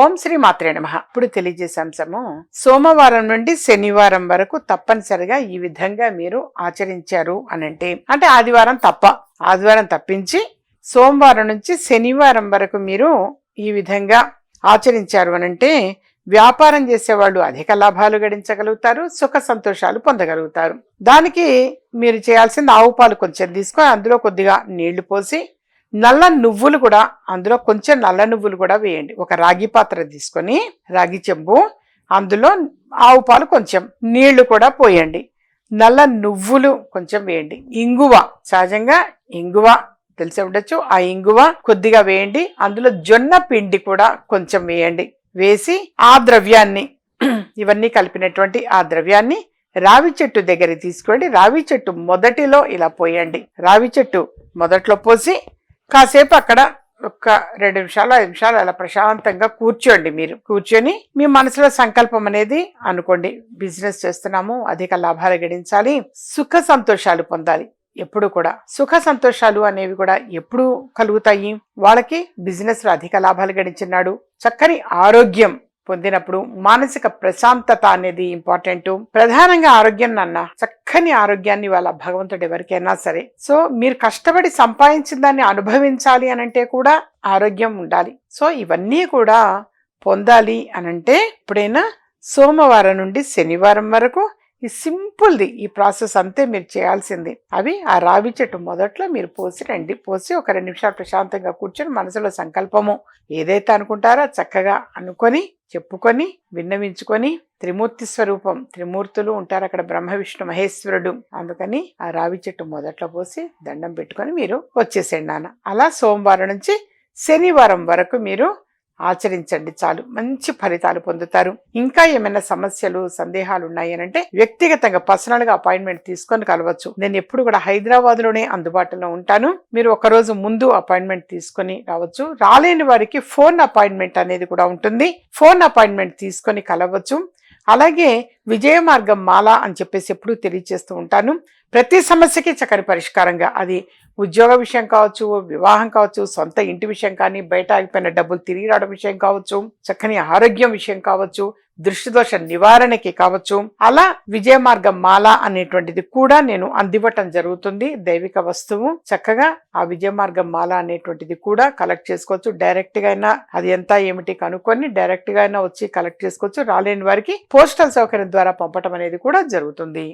ఓం శ్రీ మాత్రే నమ. ఇప్పుడు తెలియజేసే అంశము సోమవారం నుండి శనివారం వరకు తప్పనిసరిగా ఈ విధంగా మీరు ఆచరించారు అని అంటే అంటే ఆదివారం తప్ప ఆదివారం తప్పించి సోమవారం నుంచి శనివారం వరకు మీరు ఈ విధంగా ఆచరించారు అని అంటే వ్యాపారం చేసేవాళ్ళు అధిక లాభాలు గడించగలుగుతారు సుఖ సంతోషాలు పొందగలుగుతారు. దానికి మీరు చేయాల్సింది ఆవు పాలు కొంచెం తీసుకొని అందులో కొద్దిగా నీళ్ళు పోసి నల్ల నువ్వులు కూడా అందులో కొంచెం నల్ల నువ్వులు కూడా వేయండి. ఒక రాగి పాత్ర తీసుకొని రాగి చెంబు అందులో ఆవు పాలు కొంచెం నీళ్ళు కూడా పోయండి. నల్ల నువ్వులు కొంచెం వేయండి. ఇంగువ సహజంగా ఇంగువ తెలిసి ఉండొచ్చు. ఆ ఇంగువ కొద్దిగా వేయండి. అందులో జొన్న పిండి కూడా కొంచెం వేయండి. వేసి ఆ ద్రవ్యాన్ని ఇవన్నీ కలిపినటువంటి ఆ ద్రవ్యాన్ని రావి చెట్టు దగ్గర తీసుకోండి. రావి చెట్టు మొదటిలో ఇలా పోయండి. రావి చెట్టు మొదట్లో పోసి కాసేపు అక్కడ ఒక రెండు నిమిషాలు ఐదు నిమిషాలు అలా ప్రశాంతంగా కూర్చోండి మీరు. కూర్చొని మీ మనసులో సంకల్పం అనేది అనుకోండి. బిజినెస్ చేస్తున్నాము అధిక లాభాలు గడించాలి సుఖ సంతోషాలు పొందాలి. ఎప్పుడు కూడా సుఖ సంతోషాలు అనేవి కూడా ఎప్పుడు కలుగుతాయి? వాళ్ళకి బిజినెస్లో అధిక లాభాలు గడించినాడు. చక్కని ఆరోగ్యం పొందినప్పుడు మానసిక ప్రశాంతత అనేది ఇంపార్టెంట్. ప్రధానంగా ఆరోగ్యం నాన్న. చక్కని ఆరోగ్యాన్ని వాళ్ళ భగవంతుడు ఎవరికైనా సరే. సో మీరు కష్టపడి సంపాదించిన దాన్ని అనుభవించాలి అనంటే కూడా ఆరోగ్యం ఉండాలి. సో ఇవన్నీ కూడా పొందాలి అనంటే ఎప్పుడైనా సోమవారం నుండి శనివారం వరకు ఈ సింపుల్ది ఈ ప్రాసెస్ అంతే మీరు చేయాల్సింది. అవి ఆ రావి చెట్టు మొదట్లో మీరు పోసి రండి. పోసి ఒక రెండు నిమిషాలు ప్రశాంతంగా కూర్చొని మనసులో సంకల్పము. ఏదైతే అనుకుంటారో చక్కగా అనుకొని చెప్పుకొని విన్నవించుకొని త్రిమూర్తి స్వరూపం త్రిమూర్తులు ఉంటారు అక్కడ బ్రహ్మ విష్ణు మహేశ్వరుడు. అందుకని ఆ రావి చెట్టు మొదట్లో పోసి దండం పెట్టుకొని మీరు వచ్చేసేయండి నాన్న. అలా సోమవారం నుంచి శనివారం వరకు మీరు ఆచరించండి చాలు. మంచి ఫలితాలు పొందుతారు. ఇంకా ఏమైనా సమస్యలు సందేహాలు ఉన్నాయనంటే అంటే వ్యక్తిగతంగా పర్సనల్గా అపాయింట్మెంట్ తీసుకొని కలవచ్చు. నేను ఎప్పుడు కూడా హైదరాబాద్లోనే అందుబాటులో ఉంటాను. మీరు ఒక రోజు ముందు అపాయింట్మెంట్ తీసుకొని రావచ్చు. రాలేని వారికి ఫోన్ అపాయింట్మెంట్ అనేది కూడా ఉంటుంది. ఫోన్ అపాయింట్మెంట్ తీసుకొని కలవచ్చు. అలాగే విజయ మార్గం మాల అని చెప్పేసి ఎప్పుడూ తెలియజేస్తూ ఉంటాను. ప్రతి సమస్యకి చక్కని పరిష్కారంగా. అది ఉద్యోగ విషయం కావచ్చు వివాహం కావచ్చు సొంత ఇంటి విషయం కానీ బయట ఆగిపోయిన డబ్బులు తిరిగి రావడం విషయం కావచ్చు చక్కని ఆరోగ్యం విషయం కావచ్చు దృష్టిదోష నివారణకి కావచ్చు. అలా విజయ మార్గం మాల అనేటువంటిది కూడా నేను అందివ్వటం జరుగుతుంది. దైవిక వస్తువు చక్కగా ఆ విజయ మార్గం మాల అనేటువంటిది కూడా కలెక్ట్ చేసుకోవచ్చు. డైరెక్ట్గా అయినా అది ఎంత ఏమిటి కనుక్కొని డైరెక్ట్గా అయినా వచ్చి కలెక్ట్ చేసుకోవచ్చు. రాలేని వారికి పోస్టల్ సౌకర్యం ద్వారా పంపటం అనేది కూడా జరుగుతుంది.